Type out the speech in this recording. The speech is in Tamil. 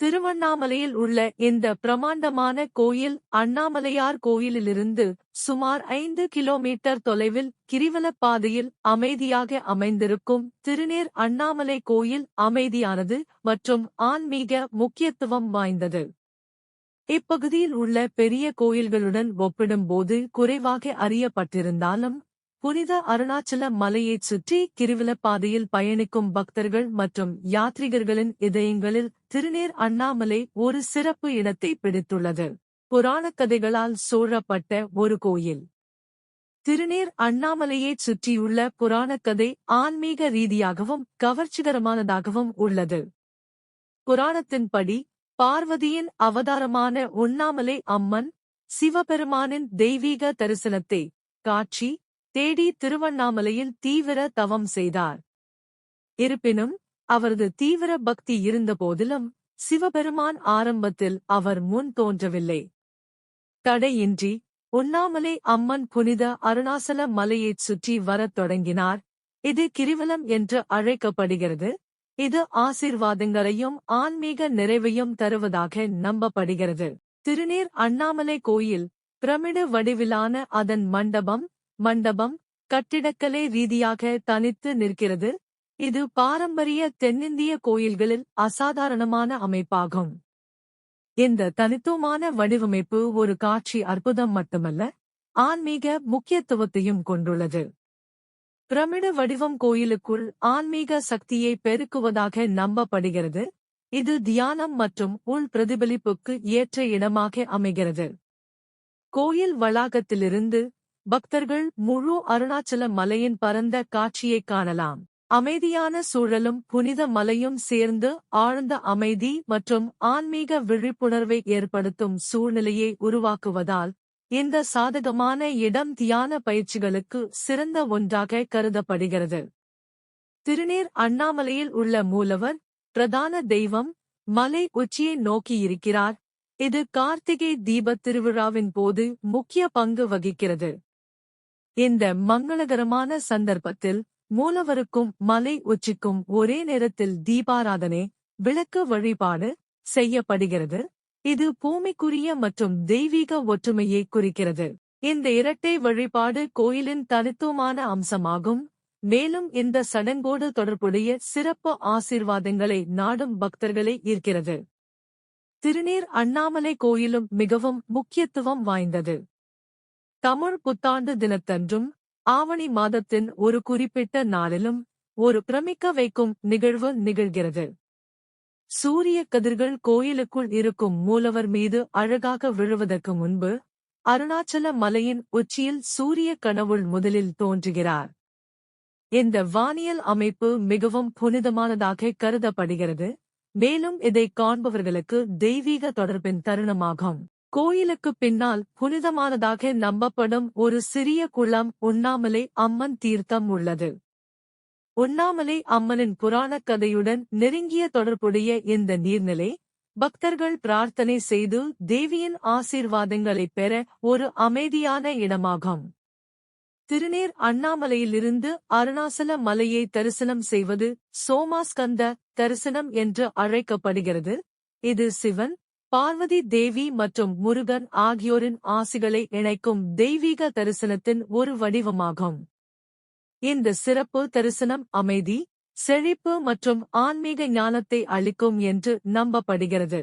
திருவண்ணாமலையில் உள்ள இந்த பிரமாண்டமான கோயில் அண்ணாமலையார் கோயிலிலிருந்து சுமார் ஐந்து கிலோமீட்டர் தொலைவில் கிரிவலப்பாதையில் அமைதியாக அமைந்திருக்கும் திருநேர் அண்ணாமலை கோயில் அமைதியானது மற்றும் ஆன்மீக முக்கியத்துவம் வாய்ந்தது. இப்பகுதியில் உள்ள பெரிய கோயில்களுடன் ஒப்பிடும்போது குறைவாக அறியப்பட்டிருந்தாலும் புனித அருணாச்சல மலையைச் சுற்றி கிரிவலப்பாதையில் பயணிக்கும் பக்தர்கள் மற்றும் யாத்ரிகர்களின் இதயங்களில் திருநீர் அண்ணாமலை ஒரு சிறப்பு இடத்தை பிடித்துள்ளது. புராணக் கதைகளால் சூழப்பட்ட ஒரு கோயில். திருநீர் அண்ணாமலையைச் சுற்றியுள்ள புராணக் கதை ஆன்மீக ரீதியாகவும் கவர்ச்சிகரமானதாகவும் உள்ளது. புராணத்தின்படி பார்வதியின் அவதாரமான உண்ணாமலை அம்மன் சிவபெருமானின் தெய்வீக தரிசனத்தை காட்சி தேடி திருவண்ணாமலையில் தீவிர தவம் செய்தார். இருப்பினும் அவரது தீவிர பக்தி இருந்தபோதிலும் சிவபெருமான் ஆரம்பத்தில் அவர் முன் தோன்றவில்லை. தடையின்றி உண்ணாமலை அம்மன் புனித அருணாசல மலையைச் சுற்றி வரத் தொடங்கினார். இது கிரிவலம் என்று அழைக்கப்படுகிறது. இது ஆசீர்வாதங்களையும் ஆன்மீக நிறைவையும் தருவதாக நம்பப்படுகிறது. திருநீர் அண்ணாமலை கோயில் பிரமிடு வடிவிலான அதன் மண்டபம் மண்டபம் கட்டிடக்கலை ரீதியாக தனித்து நிற்கிறது. இது பாரம்பரிய தென்னிந்திய கோயில்களில் அசாதாரணமான அமைப்பாகும். இந்த தனித்துவமான வடிவமைப்பு ஒரு காட்சி அற்புதம் மட்டுமல்ல ஆன்மீக முக்கியத்துவத்தையும் கொண்டுள்ளது. பிரமிடு வடிவம் கோயிலுக்குள் ஆன்மீக சக்தியை பெருக்குவதாக நம்பப்படுகிறது. இது தியானம் மற்றும் உள் பிரதிபலிப்புக்கு ஏற்ற இடமாக அமைகிறது. கோயில் வளாகத்திலிருந்து பக்தர்கள் முழு அருணாச்சல மலையின் பரந்த காட்சியைக் காணலாம். அமைதியான சூழலும் புனித மலையும் சேர்ந்து ஆழ்ந்த அமைதி மற்றும் ஆன்மீக விழிப்புணர்வை ஏற்படுத்தும் சூழ்நிலையை உருவாக்குவதால் இந்த சாதகமான இடம் தியான பயிற்சிகளுக்கு சிறந்த ஒன்றாக கருதப்படுகிறது. திருநீர் அண்ணாமலையில் உள்ள மூலவர் பிரதான தெய்வம் மலை உச்சியை நோக்கியிருக்கிறார் இது கார்த்திகை தீபத் திருவிழாவின் போது முக்கிய பங்கு வகிக்கிறது. இந்த மங்களகரமான சந்தர்ப்பத்தில் மூலவருக்கும் மலை உச்சிக்கும் ஒரே நேரத்தில் தீபாராதனை விளக்கு வழிபாடு செய்யப்படுகிறது. இது பூமிக்குரிய மற்றும் தெய்வீக ஒற்றுமையை குறிக்கிறது. இந்த இரட்டை வழிபாடு கோயிலின் தனித்துவமான அம்சமாகும். மேலும் இந்த சடங்கோடு தொடர்புடைய சிறப்பு ஆசீர்வாதங்களை நாடும் பக்தர்களை ஈர்க்கிறது திருநீர் அண்ணாமலை கோயிலும் மிகவும் முக்கியத்துவம் வாய்ந்தது. தமிழ் புத்தாண்டு தினத்தன்றும் ஆவணி மாதத்தின் ஒரு குறிப்பிட்ட நாளிலும் ஒரு பிரமிக்க வைக்கும் நிகழ்வு நிகழ்கிறது. சூரிய கதிர்கள் கோயிலுக்குள் இருக்கும் மூலவர் மீது அழகாக விழுவதற்கு முன்பு அருணாச்சல மலையின் உச்சியில் சூரிய கனவுள் முதலில் தோன்றுகிறார். இந்த வானியல் அமைப்பு மிகவும் புனிதமானதாக கருதப்படுகிறது மேலும் இதை காண்பவர்களுக்கு தெய்வீக தொடர்பின் தருணமாகும். கோயிலுக்கு பின்னால் புனிதமானதாக நம்பப்படும் ஒரு சிறிய குளம் உண்ணாமலை அம்மன் தீர்த்தம் உள்ளது. உண்ணாமலை அம்மனின் புராணக் கதையுடன் நெருங்கிய தொடர்புடைய இந்த நீர்நிலை பக்தர்கள் பிரார்த்தனை செய்து தேவியின் ஆசீர்வாதங்களைப் பெற ஒரு அமைதியான இடமாகும். திருநீர் அண்ணாமலையிலிருந்து அருணாசல மலையை தரிசனம் செய்வது சோமாஸ்கந்த தரிசனம் என்று அழைக்கப்படுகிறது. இது சிவன் பார்வதி தேவி மற்றும் முருகன் ஆகியோரின் ஆசிகளை இணைக்கும் தெய்வீக தரிசனத்தின் ஒரு வடிவமாகும். இந்த சிறப்பு தரிசனம் அமைதி செழிப்பு மற்றும் ஆன்மீக ஞானத்தை அளிக்கும் என்று நம்பப்படுகிறது.